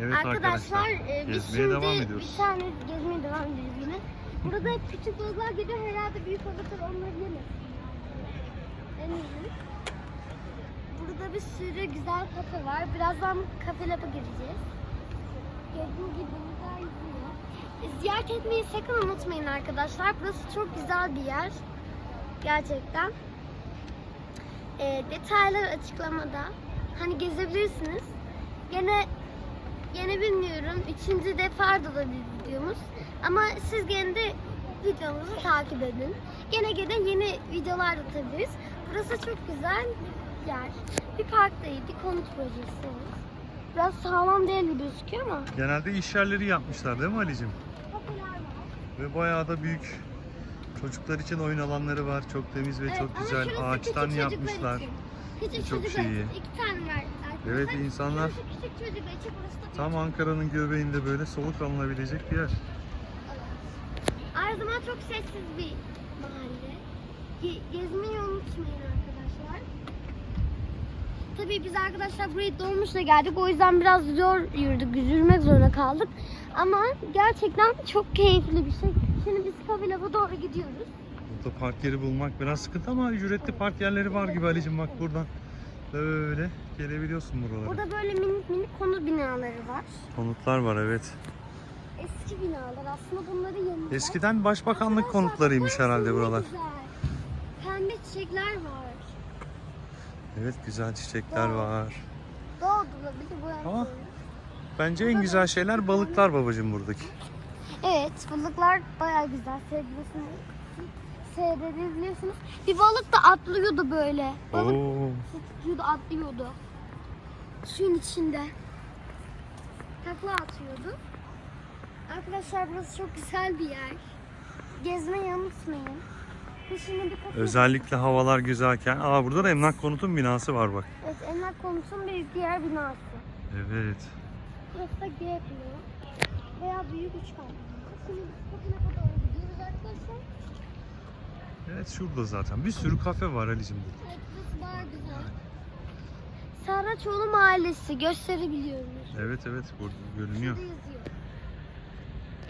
Evet arkadaşlar, arkadaşlar, e, biz gezmeye şimdi devam ediyoruz. bir tane gezmeye devam ediyoruz yine. Burada hep küçük balıklar geliyor herhalde büyük balıklar onları yemesin. Eminim. Burada bir sürü güzel kafe var. Birazdan kafe laba gireceğiz. Gördüğünüz gibi balıklar yüzüyor. E, Ziyaret etmeyi sakın unutmayın arkadaşlar. Burası çok güzel bir yer. Gerçekten. E, detaylar açıklamada. Hani gezebilirsiniz. Gene Yine bilmiyorum. Üçüncü defa da olabilir videomuz. Ama siz gene de videomuzu takip edin. Gene gene yeni videolar atabiliriz. Burası çok güzel bir yer. Bir park değil, bir konut projesi. Biraz sağlam değil gibi gözüküyor ama. Genelde iş yerleri yapmışlar değil mi Ali'cim? Ve bayağı da büyük. Çocuklar için oyun alanları var. Çok temiz ve Evet, çok güzel. Ağaçtan yapmışlar. için. Küçük Çok çocuklar şey iyi. için. İki tane var Evet, insanlar- Şurası küçük çocuklar için, burası da Tam Ankara'nın göbeğinde böyle soluk alınabilecek bir yer. Her zaman çok sessiz bir mahalle. Ge- gezmeyi unutmayın arkadaşlar. Tabii biz arkadaşlar buraya dolmuşla geldik. O yüzden biraz zor yürüdük. Yürümek zorunda kaldık. Ama gerçekten çok keyifli bir şey. Şimdi biz Kabilab'a doğru gidiyoruz. Burada park yeri bulmak biraz sıkıntı ama ücretli park yerleri var gibi Ali'cim bak buradan. Böyle gelebiliyorsun buralara. Burada böyle minik minik konut binaları var. Konutlar var evet. Eski binalar. Aslında bunları yeniler. Eskiden başbakanlık Arkadaşlar, konutlarıymış herhalde ne buralar. güzel. Pembe çiçekler var. Evet güzel çiçekler Doğru. var. Doğdu bir de bu Ama- Bence en güzel şeyler balıklar babacığım buradaki. Evet, balıklar bayağı güzel. Seyredebilirsiniz. Seyredebilirsiniz. Bir balık da atlıyordu böyle. Balık Oo. tutuyordu, atlıyordu. Suyun içinde. Takla atıyordu. Arkadaşlar burası çok güzel bir yer. Gezmeyi unutmayın. Şimdi bir. Özellikle havalar güzelken. Aa burada da emlak konutun binası var bak. Evet, emlak konutun bir diğer binası. Evet. Burası da G bloğu. Veya büyük üç katlı. Şimdi kafene kadar gidiyoruz arkadaşlar. Evet şurada zaten. Bir sürü kafe var Ali'cim burada. Evet, burası güzel. Saraçoğlu Mahallesi gösterebiliyorum. Evet evet burada görünüyor. Şurada yazıyor.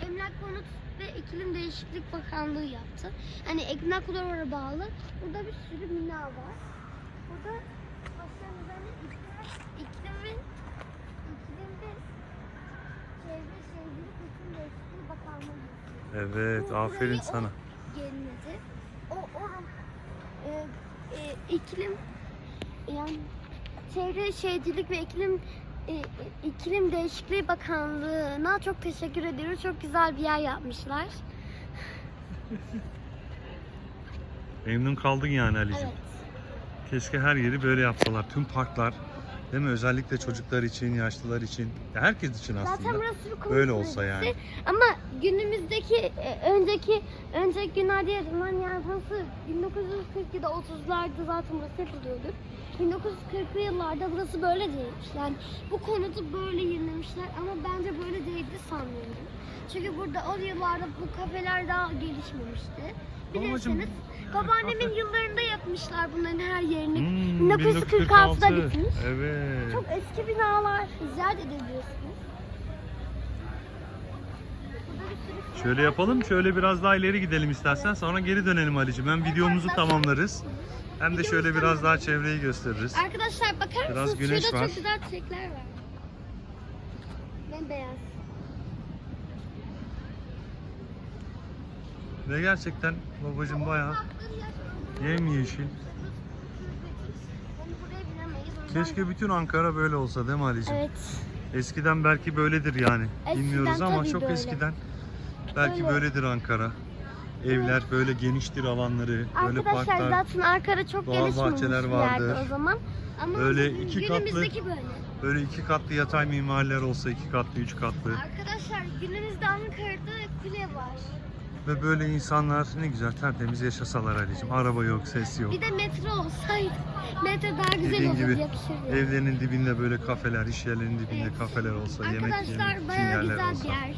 Emlak Konut ve İklim Değişiklik Bakanlığı yaptı. Hani Emlak Konut'a bağlı. Burada bir sürü bina var. Burada başlarının üzerine iklim, iklimin iklim ve çevre şehircilik iklim değişikliği bakanlığı. Evet Bu aferin burayı sana. Yeniledi. O oran e, e, iklim yani Çevre Şehircilik ve İklim e, İklim Değişikliği Bakanlığı'na çok teşekkür ediyoruz. Çok güzel bir yer yapmışlar. Memnun kaldın yani Ali'cim. Evet. Keşke her yeri böyle yapsalar. Tüm parklar. Değil mi? Özellikle çocuklar için, yaşlılar için. ya Herkes için Zaten aslında. burası bir Böyle olsa yani. Ama günümüzdeki e, önceki önceki günlerde yaşanan yani burası 1940'da 30'larda zaten burası yapılıyordu. 1940'lı yıllarda burası böyle değilmiş. Yani bu konutu böyle yenilemişler ama bence böyle değildi sanmıyorum. Çünkü burada o yıllarda bu kafeler daha gelişmemişti. Babacım, Bilirseniz babaannemin yıllarında yapmışlar bunların her yerini. Hmm, 1946'da bitmiş. Evet. Çok eski binalar ziyaret edebiliyorsunuz. Şöyle yapalım. Şöyle biraz daha ileri gidelim istersen. Sonra geri dönelim Ali'cim. Hem videomuzu tamamlarız. Hem de şöyle biraz daha çevreyi gösteririz. Arkadaşlar bakar Biraz mısınız? güneş Şurada var. çok güzel çiçekler var. Bembeyaz. Ve gerçekten babacığım bayağı yemyeşil. Keşke bütün Ankara böyle olsa değil mi Ali'cim? Evet. Eskiden belki böyledir yani. Eskiden Bilmiyoruz ama çok böyle. eskiden belki Öyle. böyledir Ankara. Evler böyle geniştir alanları, böyle Arkadaşlar parklar. zaten Ankara çok doğal gelişmemiş bahçeler bir yerde vardır. o zaman. Ama Böyle iki katlı- günümüzdeki böyle. Böyle iki katlı yatay mimarlar olsa iki katlı, üç katlı. Arkadaşlar günümüzde Ankara'da kule var. Ve böyle insanlar ne güzel tertemiz yaşasalar Ali'cim. Araba yok, ses yok. Bir de metro olsaydı. Metro daha güzel Dediğin olurdu gibi yakışırdı. evlerinin dibinde böyle kafeler, iş yerlerinin dibinde Evet. kafeler olsa, yemek Arkadaşlar yemek için bayağı yerler güzel olsa. bir yer.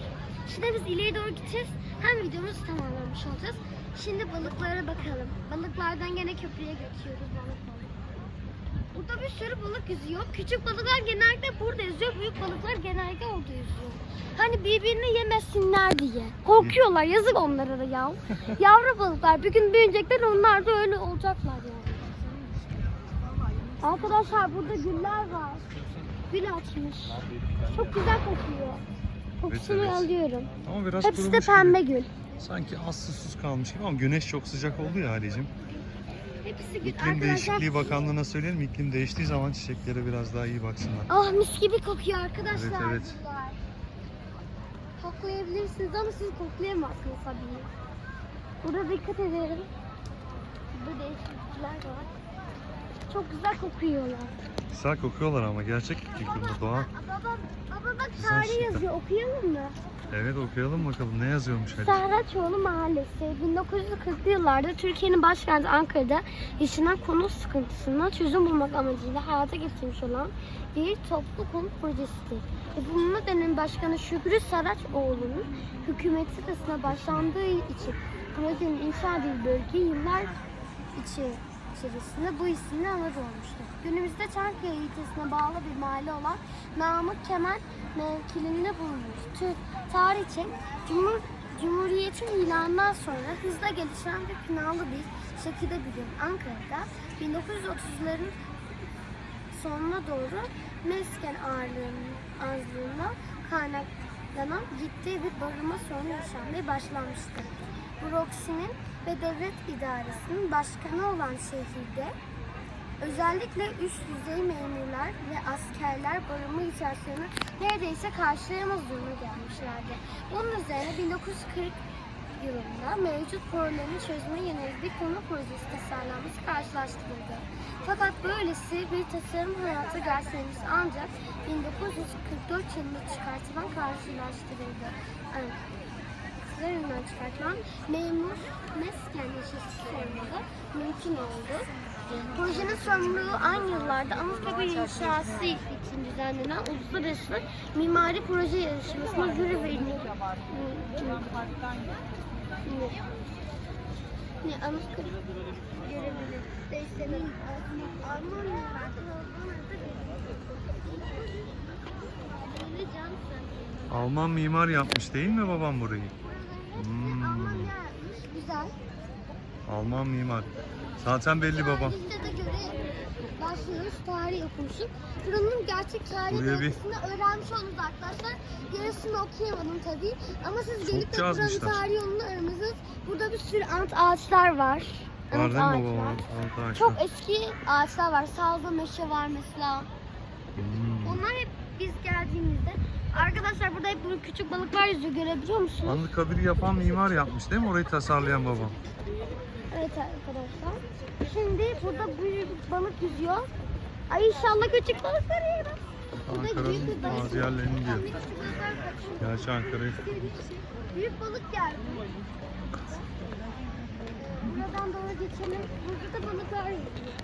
Şimdi biz ileriye doğru gideceğiz. Hem videomuzu tamamlamış olacağız. Şimdi balıklara bakalım. Balıklardan gene köprüye geçiyoruz balık balık. Burada bir sürü balık yüzüyor. Küçük balıklar genellikle burada yüzüyor. Büyük balıklar genellikle orada yüzüyor. Hani birbirini yemesinler diye. Korkuyorlar. Yazık onlara da ya. Yavru balıklar bir gün büyüyecekler onlar da öyle olacaklar yani. Arkadaşlar burada güller var. Gül açmış. Çok güzel kokuyor. Kokusunu evet. alıyorum. Ama biraz Hepsi de kurumuş pembe gibi. gül. Sanki az susuz kalmış gibi ama güneş çok sıcak oldu ya Halicim. Hepsi gül. İklim Değişikliği Bakanlığı'na söyleyelim. İklim değiştiği zaman çiçeklere biraz daha iyi baksınlar. Ah mis gibi kokuyor arkadaşlar. Evet, evet. bunlar. Koklayabilirsiniz ama siz koklayamazsınız tabii. Burada dikkat edelim. Burada değişiklikler var. Çok güzel kokuyorlar. Güzel kokuyorlar ama gerçek iklimde doğa. Baba, baba bak Güzel tarih şeyler. yazıyor. Okuyalım mı? Evet okuyalım bakalım ne yazıyormuş Halicim. Sahraçoğlu Mahallesi 1940'lı yıllarda Türkiye'nin başkenti Ankara'da yaşanan konut sıkıntısına çözüm bulmak amacıyla hayata geçirmiş olan bir toplu konut projesidir. Yapımına dönem başkanı Şükrü Saraçoğlu'nun hükümeti sırasında başlandığı için projenin inşa edildiği bölge yıllar içi içerisinde bu isimle anır olmuştur. Günümüzde Çankaya ilçesine bağlı bir mahalle olan Namık Kemal mevkilinde bulunmuş. Tü- Tarihçe Cumhur, Cumhuriyet'in ilanından sonra hızla gelişen ve planlı bir şekilde büyüyen Ankara'da 1930'ların sonuna doğru mesken ağırlığının azlığından kaynaklanan ciddi bir barınma sorunu yaşanmaya başlamıştı. Broksi'nin ve devlet idaresinin başkanı olan şehirde özellikle üst düzey memurlar ve askerler barınma ihtiyaçlarını neredeyse karşılayamaz duruma gelmişlerdi. Bunun üzerine 1940 yılında mevcut problemi çözmeye yönelik bir konu projesi tasarlanması karşılaştırıldı. Fakat böylesi bir tasarım hayata geçmesi ancak 1944 yılında çıkartılan karşılaştırıldı. Evet üzerinden çıkartılan memur mesken yaşası sorumluluğu mümkün oldu. Projenin sorumluluğu aynı yıllarda Anıtkabir inşası için düzenlenen uluslararası mimari proje yarışmasına jüri ve Anıtkabir Alman. Alman mimar yapmış değil mi babam burayı? Hmm. Alman yapmış, güzel. Alman mimar. Zaten belli babam. Tarihine de göre başlıyoruz, tarih okumuşum. Buranın gerçek tarihi Buraya bir- öğrenmiş oldunuz arkadaşlar. Yarısını okuyamadım tabii. Ama siz Çok gelip de buranın yazmışlar. tarih yolunu aramışsınız. Burada bir sürü ant ağaçlar var. Var Ant değil mi ağaçlar. babam? Çok eski ağaçlar var. Salda meşe var mesela. Hmm. Onlar hep. Arkadaşlar burada hep böyle küçük balıklar yüzüyor. Görebiliyor musunuz? Anıtkabir'i yapan mimar yapmış değil mi? Orayı tasarlayan babam. Evet arkadaşlar. Şimdi burada büyük balık yüzüyor. Ay inşallah küçük balıklar büyük Ankara'nın bazı yerlerini diyor. Gerçi Ankara'yı Büyük balık geldi. Buradan doğru geçelim. Burada da balıklar yüzüyor.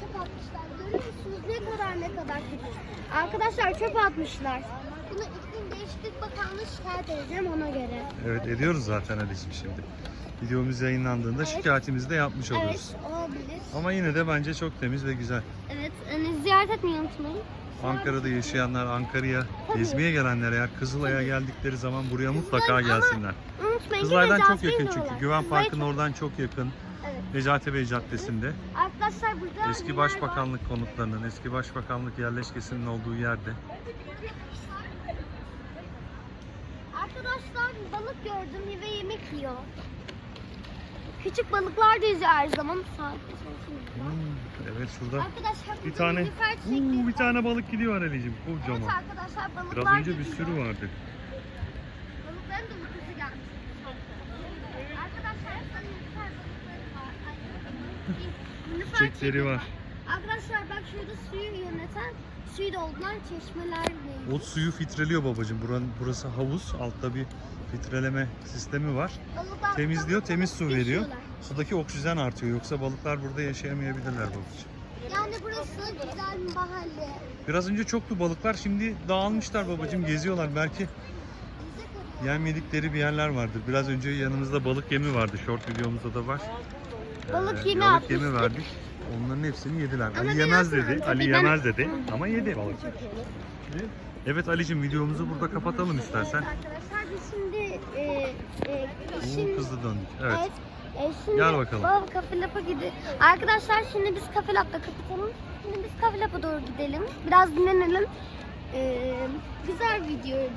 Çöp atmışlar. Görüyor musunuz ne kadar ne kadar küçük. Arkadaşlar çöp atmışlar. Bunu iklim değişiklik bakanlığı şikayet edeceğim ona göre. Evet ediyoruz zaten Ali'cim şimdi. Videomuz yayınlandığında Evet. şikayetimizi de yapmış oluruz. Evet olabilir. Ama yine de bence çok temiz ve güzel. Evet, hani ziyaret etmeyi unutmayın. Ankara'da yaşayanlar, Ankara'ya gezmeye gelenler eğer Kızılay'a geldikleri zaman buraya mutlaka Kızılay ama gelsinler. Unutmayın Kızılay'dan çok yakın çünkü. Güven Kızılay Parkı'nın oradan çok yakın. Evet. Necati Bey Caddesi'nde. Arkadaşlar burada Eski Başbakanlık konutlarının, eski Başbakanlık yerleşkesinin olduğu yerde. Arkadaşlar balık gördüm ve yemek yiyor. Küçük balıklar da yüzüyor her zaman. Hmm, evet şurada Arkadaşlar bir tane Uuu, bir tane balık gidiyor Evet kocaman. arkadaşlar balıklar Biraz önce bir gidiyor. sürü vardı. Balıkların da uykusu gelmiş. Arkadaşlar var. Ay, nilüfer Çiçekleri var. Arkadaşlar bak şurada suyu yöneten suyu dolduran çeşmeler mevcut. O suyu filtreliyor babacığım. Buranın, burası havuz. Altta bir filtreleme sistemi var. Balıklar Temizliyor, burada temiz su veriyor. yaşıyorlar. Sudaki oksijen artıyor. Yoksa balıklar burada yaşayamayabilirler babacığım. Yani burası güzel bir mahalle. Biraz önce çoktu balıklar. Şimdi dağılmışlar babacığım. Geziyorlar. Belki Bize yedikleri bir yerler vardır. Biraz önce yanımızda balık yemi vardı. Short videomuzda da var. Balık Ee, yemi balık atmıştık. yemi verdik. Onların hepsini yediler. Ama Ali yemez biraz dedi. Ali tabii ben- yemez dedi ama yedi balık. Evet Ali'cim videomuzu burada kapatalım istersen. Evet arkadaşlar biz şimdi e, e, Oo, şimdi hızlı döndük. Evet. Evet. E, şimdi Gel bakalım. Baba kafe lapa gidiyor. Arkadaşlar şimdi biz kafe lapta kapatalım. Şimdi biz kafe lapa doğru gidelim. Biraz dinlenelim. E, güzel videoydu.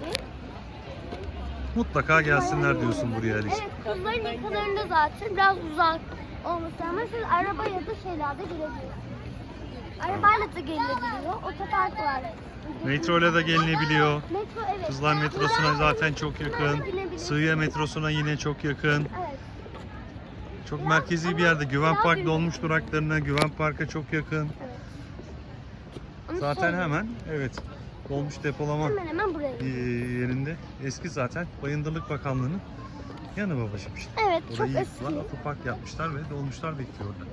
Mutlaka gelsinler diyorsun buraya Ali'cim. Evet kızların yakalarında zaten biraz uzak olması ama siz araba ya da şeylerde gelebilirsiniz. Arabayla da gelinebiliyor. Otopark var. Metro ile de gelinebiliyor. Metro evet. Kızlar metrosuna zaten çok da yakın. Sığıya metrosuna yine çok yakın. Evet. Çok merkezi bir yerde. Güven Park dolmuş duraklarına, Güven Park'a çok yakın. Zaten hemen evet dolmuş depolama Hemen hemen buraya. yerinde. Eski zaten Bayındırlık Bakanlığı'nın yanı babacığım işte. Evet çok Orayı eski. yıktılar, otopark yapmışlar ve dolmuşlar bekliyor orada.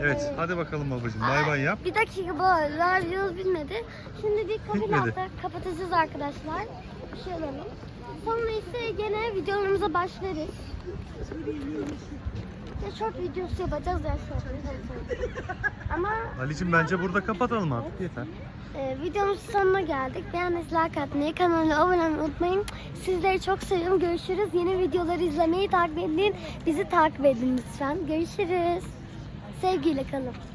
Evet, hadi bakalım babacığım. Bay bay yap. Bir dakika bu arada videomuz bitmedi. Şimdi bir Bitmedi. kafelafta kapatacağız arkadaşlar. Bir şey alalım. Sonra ise gene videolarımıza başlarız. Ya short videosu yapacağız ya short. Ama Ali'cim bence burada kapatalım artık yeter. E, videomuzun sonuna geldik. Beğendiyseniz like atmayı, kanala abone olmayı unutmayın. Sizleri çok seviyorum. Görüşürüz. Yeni videoları izlemeyi takip edin. Bizi takip edin lütfen. Görüşürüz. Sevgiyle kalın.